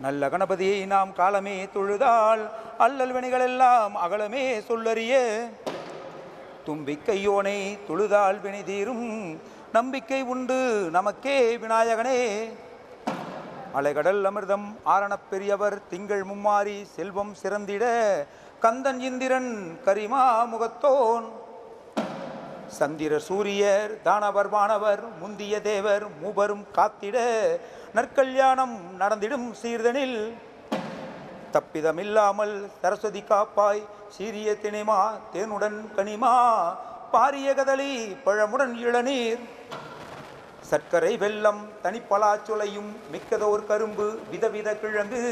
நல்ல கணபதியை நாம் காலமே தொழுதால் அல்லல் வினைகளெல்லாம் அகலமே சொல்லறிய. தும்பிக்கையோனை தொழுதால் வினை தீரும். நம்பிக்கை உண்டு நமக்கே விநாயகனே. அலைகடல் அமிர்தம் ஆரணப் பெரியவர் திங்கள் மும்மாரி செல்வம் சிறந்திட. கந்தன் இந்திரன் கரிமா முகத்தோன். சந்திர சூரியர் தானவர் வானவர் முந்திய தேவர் மூவரும் காத்திட. நற்கல்யாணம் நடந்திடும் சீர்தனில். தப்பிதமில்லாமல் சரஸ்வதி காப்பாய் சீரிய திணைமா தேனுடன் கனிமா பாரிய கதலி பழமுடன் இளநீர். சர்க்கரை வெல்லம் தனிப்பலாச்சுளையும் மிக்கதோர் கரும்பு விதவித கிழங்கு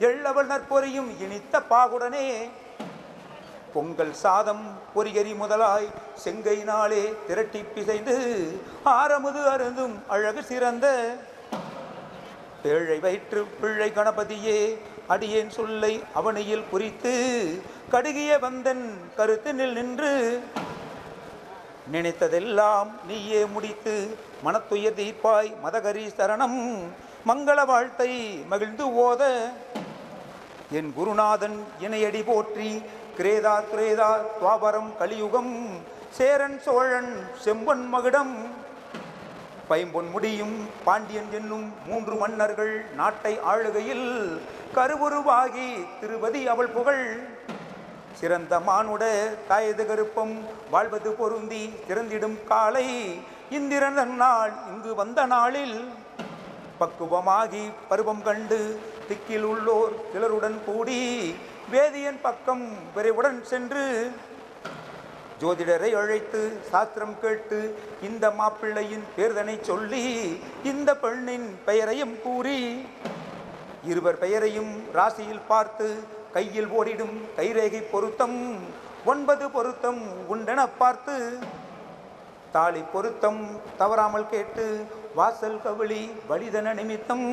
எள்ளவள் நற்பொறையும் இனித்த பாகுடனே. பொங்கல் சாதம் பொறிகறி முதலாய் செங்கை நாளே திரட்டி பிசைந்து ஆரமுது அருந்தும் அழகு சிறந்த பேழை வயிற்று பிள்ளை கணபதியே அடியேன் சொல்லை அவனியில் குறித்து கடுகிய வந்தன் கருத்தினில் நின்று நினைத்ததெல்லாம் நீயே முடித்து மனத்துயர் தீர்ப்பாய் மதகரி சரணம் மங்கள வாழ்த்தை மகிழ்ந்து ஓத என் குருநாதன் இணையடி போற்றி கிரேதா கிரேதா துவாபரம் கலியுகம் சேரன் சோழன் செம்பன் மகுடம் பைம்பொன் முடியும். பாண்டியன் என்னும் மூன்று மன்னர்கள் நாட்டை ஆளுகையில் கருவுருவாகி திருவதி அவள் புகழ். சிறந்த மானுட தாயது கருப்பம் வாழ்வது பொருந்தி திறந்திடும் காலை இந்திரன் நாள் இங்கு வந்த நாளில். பக்குவமாகி பருவம் கண்டு திக்கில் உள்ளோர் சிலருடன் கூடி வேதியன் பக்கம் விரைவுடன் சென்று ஜோதிடரை அழைத்து சாஸ்திரம் கேட்டு இந்த மாப்பிள்ளையின் பேர்தனை சொல்லி இந்த பெண்ணின் பெயரையும் கூறி இருவர் பெயரையும் ராசியில் பார்த்து கையில் ஓடிடும் கைரேகை பொருத்தம் ஒன்பது பொருத்தம் உண்டென பார்த்து தாலி பொருத்தம் தவறாமல் கேட்டு வாசல் கவுளி வழிதன நிமித்தம்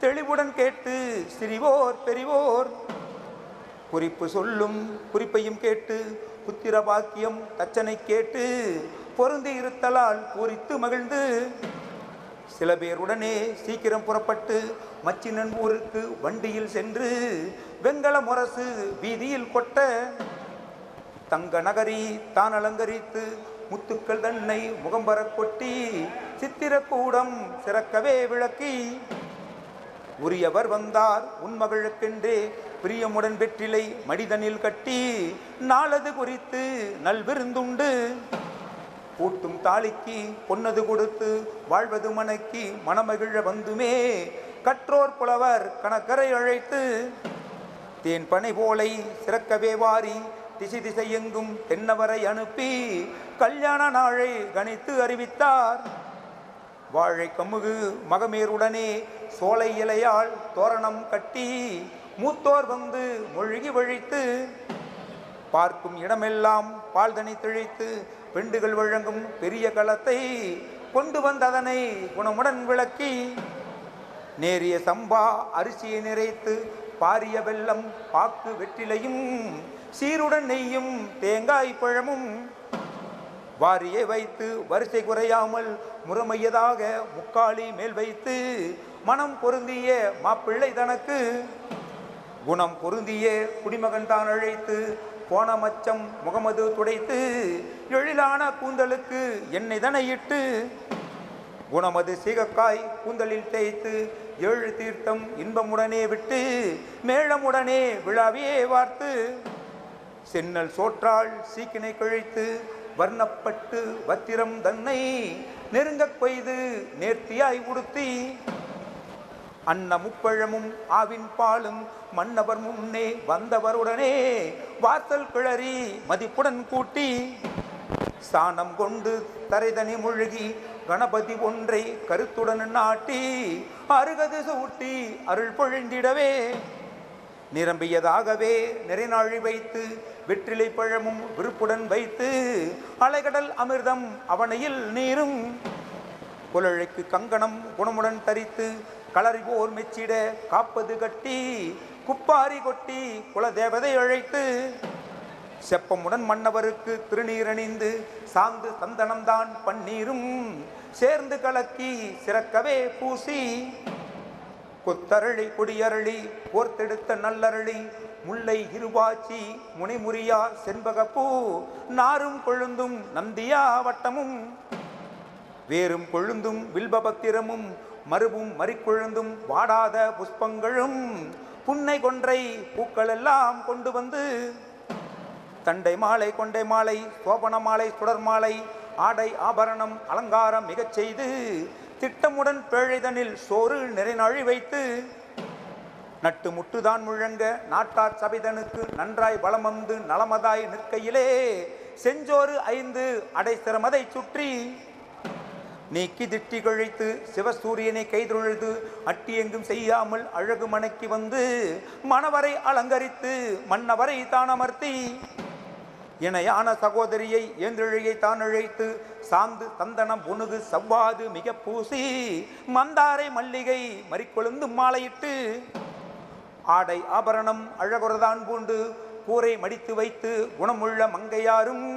தெளிவுடன் கேட்டு சிறிவோர் பெரிவோர் குறிப்பு சொல்லும் குறிப்பையும் கேட்டு புத்திர பாக்கியம் தச்சனை கேட்டு பொருந்தி இருத்தலால் பூரித்து மகிழ்ந்து. சில பேர் உடனே சீக்கிரம் புறப்பட்டு மச்சினன் ஊருக்கு வண்டியில் சென்று வெங்கல முரசு வீதியில் கொட்ட தங்க நகரி தான் அலங்கரித்து முத்துக்கள் தன்னை முகம்பர கொட்டி சித்திரக்கூடம் சிறக்கவே விளக்கி உரியவர் வந்தார் உன்மகளுக்கென்றே பிரியமுடன் வெற்றிலை மடிதனில் கட்டி நாளது குறித்து நல்விருந்துண்டு பூட்டும் தாலிக்கு பொன்னது கொடுத்து வாழ்வது மனைக்கு மனமகிழ வந்துமே. கற்றோர் புலவர் கணக்கரை அழைத்து தேன் பனை போலை சிறக்கவே வாரி திசை திசை எங்கும் தென்னவரை அனுப்பி கல்யாண நாளை கணித்து அறிவித்தார். வாழை கமுகு மகமேருடனே சோலை இலையால் தோரணம் கட்டி மூத்தோர் வந்து மொழிகி வழித்து பார்க்கும் இடமெல்லாம் பால்தனி திழித்து பெண்டுகள் வழங்கும் பெரிய களத்தை கொண்டு வந்ததனை குணமுடன் விளக்கி நேரிய சம்பா அரிசியை நிறைத்து பாரிய வெல்லம் பாக்கு வெற்றிலையும் சீருடன் நெய்யும் தேங்காய் பழமும் வாரியை வைத்து வரிசை குறையாமல் முறமையதாக முக்காலி மேல் வைத்து மனம் பொருந்திய மாப்பிள்ளை தனக்கு குணம் பொருந்திய குடிமகன் தான் அழைத்து போன மச்சம் முகமது துடைத்து எழிலான கூந்தலுக்கு எண்ணெய் தனையிட்டு குணமது சீகக்காய் கூந்தலில் தேய்த்து ஏழு தீர்த்தம் இன்பமுடனே விட்டு மேளமுடனே விழாவியே வார்த்து சென்னல் சோற்றால் சீக்கினை கழித்து வர்ணப்பட்டு வத்திரம் தன்னை நெருங்கக் கொய்து நேர்த்தியாய் உடுத்தி அன்ன முப்பழமும் ஆவின் பாலும் மன்னவர் முன்னே வந்தவருடனே வாசல் கிளறி மதிப்புடன் கூட்டி சாணம் கொண்டு தரைதனி முழுகி கணபதி ஒன்றை கருத்துடன் நாட்டி அருகது சூட்டி அருள் பொழிந்திடவே. நிரம்பியதாகவே நிறைநாழி வைத்து வெற்றிலை பழமும் விருப்புடன் வைத்து அலைகடல் அமிர்தம் அவனையில் நீரும் குழழைக்கு கங்கணம் குணமுடன் தரித்து களறி போர் மெச்சிட காப்பது கட்டி குப்பாரி கொட்டி குலதேவதை அழைத்து செப்பமுடன் மன்னவருக்கு திருநீரணிந்து சாந்து சந்தனம்தான் பன்னீரும் சேர்ந்து கலக்கி சிறக்கவே பூசி கொத்தரளி கொடியரளி போர்த்தெடுத்த நல்லரளி முல்லை இருவாச்சி முனைமுறியா செண்பகப்பூ நாரும் கொழுந்தும் நந்தியா வட்டமும் வேறும் கொழுந்தும் வில்பபத்திரமும் மறுவும் மறிக்குழுந்தும் வாடாத புஷ்பங்களும் புன்னை கொன்றை பூக்கள் எல்லாம் கொண்டு வந்து தண்டை மாலை கொண்டை மாலை சோபன மாலை சுடர் மாலை ஆடை ஆபரணம் அலங்காரம் மிகச் செய்து திட்டமுடன் பேழைதனில் சோறு நிறைநாழி வைத்து நட்டு முட்டுதான் முழங்க நாட்டார் சபைதனுக்கு நன்றாய் வலம் வந்து நலமதாய் நிற்கையிலே செஞ்சோறு ஐந்து அடை சிரமதை சுற்றி நீக்கி திட்டி கழித்து சிவசூரியனை கைதொழுது அட்டி எங்கும் செய்யாமல் அழகு மணக்கி வந்து மணவரை அலங்கரித்து மன்னவரை தான் அமர்த்தி இணையான சகோதரியை ஏந்திழையை தான் அழைத்து சாந்து தந்தனம் புனுகு சவ்வாது மிக பூசி மந்தாரை மல்லிகை மறிக்கொழுந்து மாலையிட்டு ஆடை ஆபரணம் அழகுறதான் பூண்டு கூரை மடித்து வைத்து குணமுள்ள மங்கையாரும்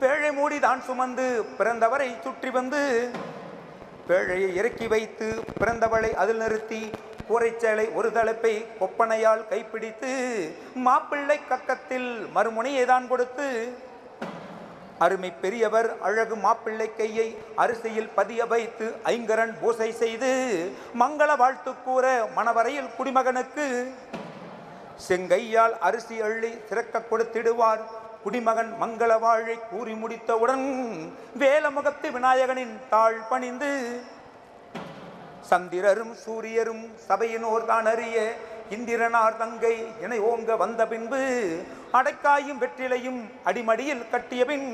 பேழை மூடி தான் சுமந்து பிறந்தவரை சுற்றி வந்து பேழையை இறக்கி வைத்து பிறந்தவளை அதில் நிறுத்தி கூரைச்சேலை ஒரு தலைப்பை கொப்பனையால் கைப்பிடித்து மாப்பிள்ளை கக்கத்தில் மறுமுனையை தான் கொடுத்து அருமை பெரியவர் அழகு மாப்பிள்ளை கையை அரிசியில் பதிய வைத்து ஐங்கரன் பூசை செய்து மங்கள வாழ்த்து கூற மணவரையில் குடிமகனுக்கு செங்கையால் அரிசி அள்ளி சிறக்க கொடுத்திடுவார். குடிமகன் மங்கள வாழை கூறி முடித்தவுடன் வேலமுகத்து விநாயகனின் தாழ் பணிந்து சந்திரரும் சூரியரும் சபையினோர் தான் அறிய இந்திரனார் தங்கை என ஓங்க வந்த பின்பு அடைக்காயும் வெற்றிலையும் அடிமடியில் கட்டிய பின்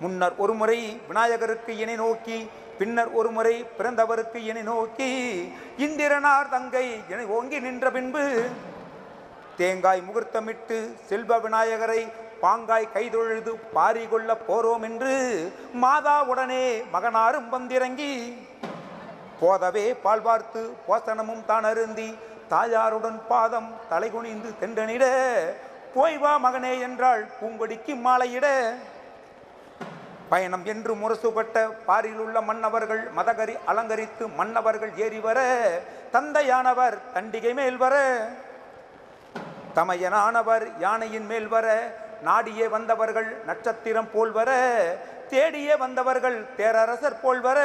முன்னர் ஒரு முறை விநாயகருக்கு இணை நோக்கி பின்னர் ஒரு முறை பிறந்தவருக்கு இணை நோக்கி இந்திரனார் தங்கை என ஓங்கி நின்ற பின்பு தேங்காய் முகூர்த்தமிட்டு செல்வ விநாயகரை பாங்காய் கைதொழுது பாரி கொள்ள போறோம் என்று மாதா உடனே மகனாரும் வந்திறங்கி போதவே பால் பார்த்து போசனமும் தான் அருந்தி தாயாருடன் பாதம் தலைகுனிந்து தெண்டனிட போய் வா மகனே என்றாள் பூங்கொடிக்கு மாலையிட. பயணம் என்று முரசுபட்ட பாரில் உள்ள மன்னவர்கள் மதகரி அலங்கரித்து மன்னவர்கள் ஏறி வர தந்தையானவர் தண்டிகை மேல் வர தமையனானவர் யானையின் மேல் வர நாடியே வந்தவர்கள் நட்சத்திரம் போல் வர தேடியே வந்தவர்கள் தேரரசர் போல் வர.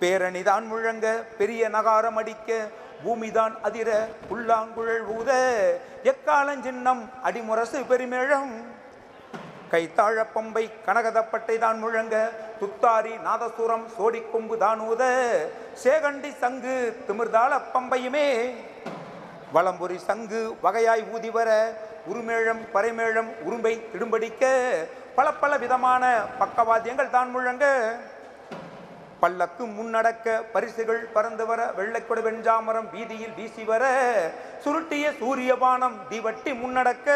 பேரணிதான் முழங்க பெரிய நகாரம் அடிக்க பூமிதான் அதிர புல்லாங்குழல் ஊத எக்காலஞ்சின்னம் அடிமுரசு பெருமேழம். கைத்தாழ பம்பை கனகதப்பட்டை தான் முழங்க துத்தாரி நாதசுரம் சோடிக்கொம்பு தான் ஊத சேகண்டி சங்கு திமிர்தாள பம்பையுமே. வளம்பொறி சங்கு வகையாய் ஊதி வர உருமேழம் பறைமேழம் உரும்பை திடும்படிக்க பல பல விதமான பக்கவாத்தியங்கள் தான் முழங்க. பல்லக்கு முன்னடக்க பரிசுகள் பறந்து வர வெள்ளைக்குட வெஞ்சாமரம் வீதியில் வீசி வர சுருட்டிய சூரியபானம் தீவட்டி முன்னடக்க.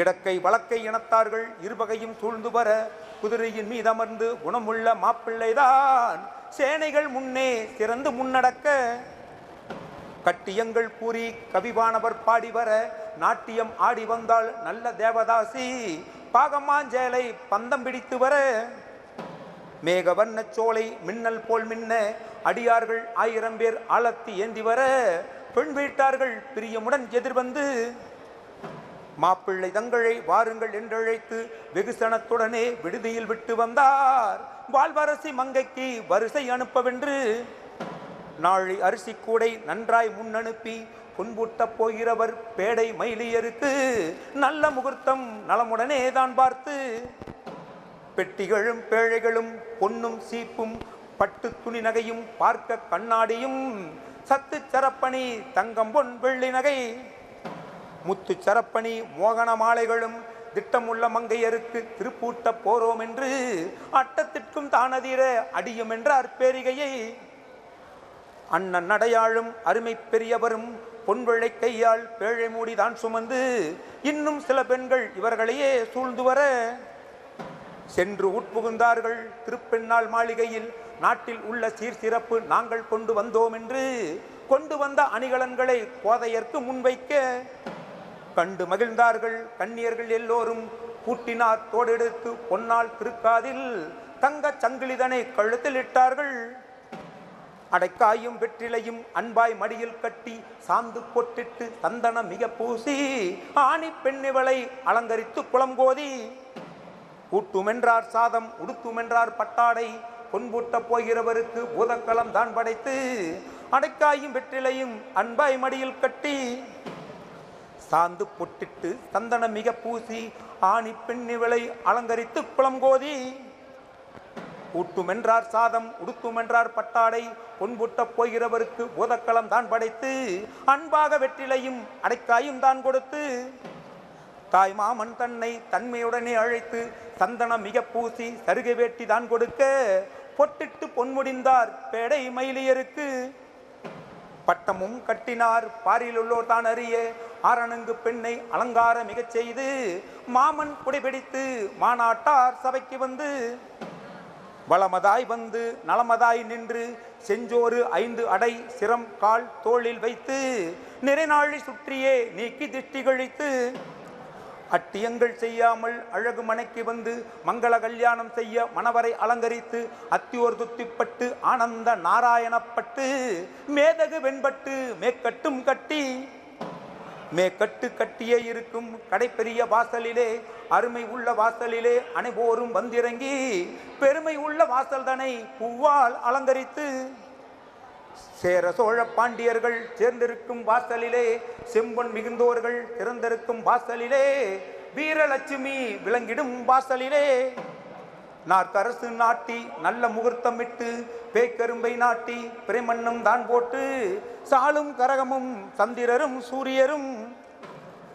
இடக்கை வழக்கை இனத்தார்கள் இருவகையும் சூழ்ந்து வர குதிரையின் மீதமர்ந்து குணமுள்ள மாப்பிள்ளைதான். சேனைகள் முன்னே சிறந்து முன்னடக்க. கட்டியங்கள் கூறி கவிவானவர் பாடி வர நாட்டியம் ஆடி வந்தால் நல்ல தேவதாசி பாகமாஞ்சேலை பந்தம் பிடித்து வர. மேகவர்ணச் சோலை மின்னல் போல் மின்ன அடியார்கள் ஆயிரம் பேர் ஆழத்தி ஏந்தி வர. பெண் வீட்டார்கள் பிரியமுடன் எதிர்வந்து மாப்பிள்ளை தங்களை வாருங்கள் என்றழைத்து வெகுசனத்துடனே விடுதியில் விட்டு வந்தார். வாழ்வரசி மங்கைக்கு வரிசை அனுப்பவென்று நாளை அரிசி கூடை நன்றாய் முன்னனுப்பி புன்பூட்டப் போகிறவர் பேடை மயிலியருக்கு நல்ல முகூர்த்தம் நலமுடனே தான் பார்த்து. பெட்டிகளும் பேழைகளும் பொன்னும் சீப்பும் பட்டு துணி நகையும் பார்க்க கண்ணாடியும். சத்து சரப்பணி தங்கம் பொன் வெள்ளி நகை. முத்து சரப்பணி மோகன மாலைகளும் திட்டமுள்ள மங்கையருக்கு திருப்பூட்ட போறோம் என்று. அட்டத்திற்கும் தானதீர அடியும் என்றார் பேரிகையை. அண்ணன் நடையாளும் அருமை பெரியவரும் பொன்வெள்ளை கையால் பேழை மூடி தான் சுமந்து இன்னும் சில பெண்கள் இவர்களையே சூழ்ந்து வர சென்று உட்புகுந்தார்கள். திருப்பெண்ணாள் மாளிகையில் நாட்டில் உள்ள சீர் சிறப்பு நாங்கள் கொண்டு வந்தோம் என்று கொண்டு வந்த அணிகலன்களை கோதையர்க்கு முன்வைக்க கண்டு மகிழ்ந்தார்கள். கண்ணியர்கள் எல்லோரும் கூட்டினார். தோடெடுத்து பொன்னால் திருக்காதில் தங்கச் சங்கிலிதனை கழுத்தில் இட்டார்கள். அடைக்காயும் வெற்றிலையும் அன்பாய் மடியில் கட்டி சாந்து பொட்டிட்டு சந்தனம் மிக பூசி ஆணி பெண்ணிவளை அலங்கரித்து குளங்கோதி ஊட்டுமென்றார் சாதம் உடுத்துமென்றார் பட்டாடை பொன்பூட்டப் போகிறவருக்கு பூதக்களம் தான் படைத்து அடைக்காயும் வெற்றிலையும் அன்பாய் மடியில் கட்டி சாந்து பொட்டிட்டு சந்தனம் மிக பூசி ஆணி பெண்ணிவளை அலங்கரித்து குளங்கோதி ஊட்டுமென்றார் சாதம் உடுத்துமென்றார் பட்டாடை பொன்புட்டப் போகிறவருக்கு பூதக்களம் தான் படைத்து அன்பாக வெற்றிலையும் அடைக்காயும் தான் கொடுத்து தாய் மாமன் தன்னை தன்மையுடனே அழைத்து சந்தனம் மிக பூசி சருகை வேட்டி தான் கொடுக்க பொட்டிட்டு பொன்முடிந்தார் பேடை மயிலியருக்கு. பட்டமும் கட்டினார் பாரில் உள்ளோர் தான் அறிய ஆரணங்கு பெண்ணை அலங்கார மிகச் செய்து மாமன் குடைபிடித்து மாநாட்டார் சபைக்கு வந்து வளமதாய் வந்து நலமதாய் நின்று செஞ்சோறு ஐந்து அடை சிரம் கால் தோளில் வைத்து நிறைநாழி சுற்றியே நீக்கி திஷ்டி கழித்து அட்டியங்கள் செய்யாமல் அழகு மனைக்கு வந்து மங்கள கல்யாணம் செய்ய மணவரை அலங்கரித்து அத்தியோர் துத்திப்பட்டு ஆனந்த நாராயணப்பட்டு மேதகு வெண்பட்டு மேற்கட்டும் கட்டி மே கட்டு கட்டியே இருக்கும் கடைப்பெரிய வாசலிலே அருமை உள்ள வாசலிலே அனைவோரும் வந்திறங்கி பெருமை உள்ள வாசல்தனை பூவால் அலங்கரித்து சேர சோழ பாண்டியர்கள் சேர்ந்திருக்கும் வாசலிலே செம்பொன் மிகுந்தோர்கள் திறந்திருக்கும் வாசலிலே வீரலட்சுமி விளங்கிடும் வாசலிலே நாற்கரசு நாட்டி நல்ல முகூர்த்தமிட்டு பேக்கரும்பை நாட்டி பிரேமன்னம் தான் போட்டு சாலும் கரகமும் சந்திரரும் சூரியரும்.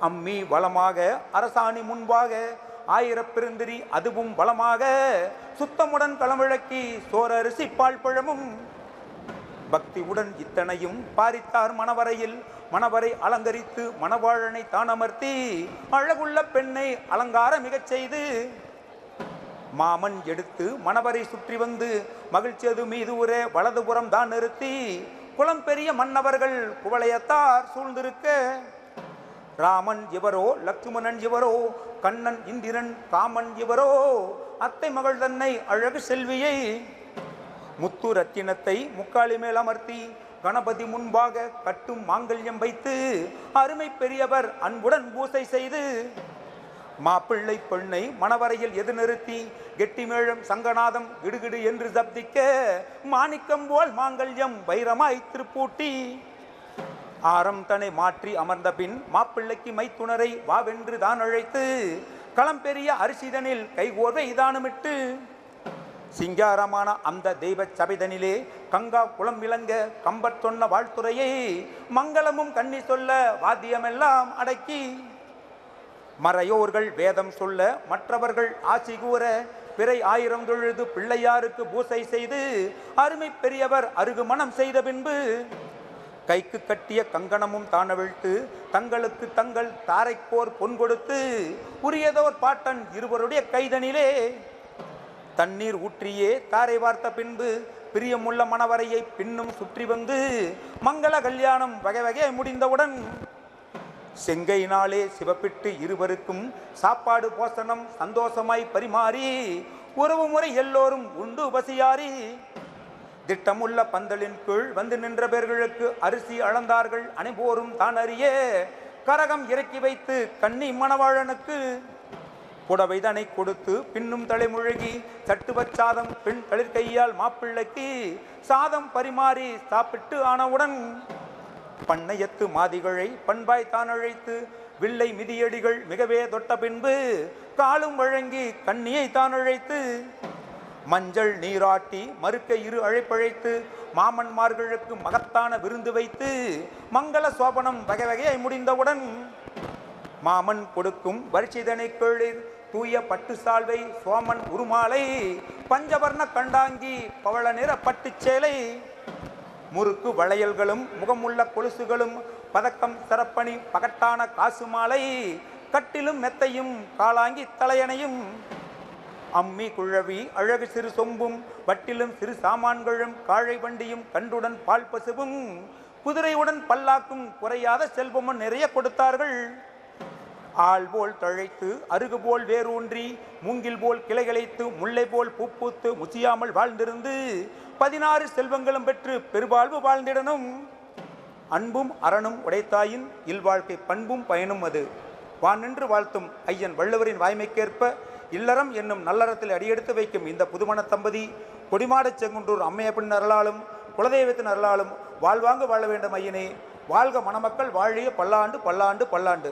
அம்மி வளமாக அரசாணி முன்பாக ஆயிரப்பெருந்திரி அதுவும் வளமாக சுத்தமுடன் களமிழக்கி சோரரிசி பால் பழமும். பக்தியுடன் இத்தனையும் பாரித்தார் மணவரையில் மணவரை அலங்கரித்து மணவாழனை தான் அமர்த்தி அழகுள்ள பெண்ணை அலங்கார மிகச் செய்து மாமன் எடுத்து மணவரை சுற்றி வந்து மகிழ்ச்சியது மீது உர வலதுபுறம் தான் நிறுத்தி குளம் பெரிய மன்னவர்கள் குவளையத்தார் சூழ்ந்திருக்க. ராமன் இவரோ லக்ஷ்மணன் இவரோ கண்ணன் இந்திரன் காமன் இவரோ அத்தை மகள் தன்னை அழகு செல்வியை. முத்து ரத்தினத்தை முக்காலி மேல் அமர்த்தி கணபதி முன்பாக கட்டும் மாங்கல்யம் வைத்து அருமை பெரியவர் அன்புடன் பூசை செய்து மாப்பிள்ளை பெண்ணை மணவரையில் எது கெட்டிமேழம் சங்கநாதம் கிடுகிடு என்று சப்திக்க மாணிக்கம் போல் மாங்கல்யம் வைரமாய் திருப்பூட்டி. ஆரம் தனை மாற்றி அமர்ந்த பின் மாப்பிள்ளைக்கு மைத்துணரை வாவென்று தான் அழைத்து களம்பெரிய அரிசிதனில் கைகோர்வை தானமிட்டு சிங்காரமான அந்த தெய்வ சபைதனிலே கங்கா குளம் விளங்க கம்பர் சொன்ன வாழ்த்துறையை மங்களமும் கண்ணி சொல்ல வாத்தியமெல்லாம் அடக்கி. மறையோர்கள் வேதம் சொல்ல மற்றவர்கள் ஆசி கூற பிறை ஆயிரம் தொழுது பிள்ளையாருக்கு பூசை செய்து அருமை பெரியவர் அருகு மனம் செய்த பின்பு கைக்கு கட்டிய கங்கணமும் தானவிழ்த்து தங்களுக்கு தங்கள் தாரைக்கோர் பொன் கொடுத்து உரியதோர் பாட்டன் இருவருடைய கைதனிலே தண்ணீர் ஊற்றியே தாரை வார்த்த பின்பு பிரியமுள்ள மணவரையை பின்னும் சுற்றி வந்து மங்கள கல்யாணம் வகை வகை முடிந்தவுடன் செங்கையினாலே சிவப்பிட்டு இருவருக்கும் சாப்பாடு போசனம் சந்தோஷமாய் பரிமாறி உறவு முறை எல்லோரும் உண்டு பசியாரி திட்டமுள்ள பந்தலின் கீழ் வந்து நின்ற பேர்களுக்கு அரிசி அளந்தார்கள் அனைவோரும் தான் அறிய. கரகம் இறக்கி வைத்து கன்னி மணவாழனுக்கு புடவைதனை கொடுத்து பின்னும் தலைமுழுகி சட்டுவச் சாதம் பெண் தளிர்கையால் மாப்பிள்ளைக்கு சாதம் பரிமாறி சாப்பிட்டு ஆனவுடன் பண்ணையத்து மாதிகளை பண்பாய் தான் அழைத்து வில்லை மிதியடிகள் மிகவே தொட்ட பின்பு காலும் வழங்கி கண்ணியை தான் அழைத்து மஞ்சள் நீராட்டி மறுக்க இரு அழைப்பழைத்து மாமன்மார்களுக்கு மகத்தான விருந்து வைத்து மங்கள சோபனம் வகை வகையை முடிந்தவுடன் மாமன் கொடுக்கும் வரிசிதனை கேளிர் தூய பட்டு சால்வை சோமன் உருமாலை பஞ்சவர்ண கண்டாங்கி பவள நிற பட்டுச்சேலை முறுக்கு வளையல்களும் முகமுள்ள கொலுசுகளும் பதக்கம் சிறப்பணி பகட்டான காசு மாலை கட்டிலும் மெத்தையும் காலாங்கி தலையணையும். அம்மி குழவி அழகு சிறு சொம்பும் வட்டிலும் சிறு சாமான்களும் காழை வண்டியும் கண்டுடன் பால் பசுவும். குதிரையுடன் பல்லாக்கும் குறையாத செல்வமும் நிறைய கொடுத்தார்கள். ஆள் போல் தழைத்து அருகு போல் வேரூன்றி மூங்கில் போல் கிளைகளைத்து முல்லை போல் பூப்பூத்து முசியாமல் வாழ்ந்திருந்து பதினாறு செல்வங்களும் பெற்று பெருவாழ்வு வாழ்ந்திடனும் அன்பும் அறனும் உடைத்தாயின் இல்வாழ்க்கை பண்பும் பயனும் அது. வான் நின்று வாழ்த்தும் ஐயன் வள்ளுவரின் வாய்மைக்கேற்ப இல்லறம் என்னும் நல்லறத்தில் அடியெடுத்து வைக்கும் இந்த புதுமண தம்பதி கொடிமாடச் செங்குன்றூர் அம்மையப்பன் அருளாலும் குலதெய்வத்தின் அருளாலும் வாழ்வாங்க வாழ வேண்டும் ஐயனே. வாழ்க மணமக்கள் வாழிய பல்லாண்டு பல்லாண்டு பல்லாண்டு.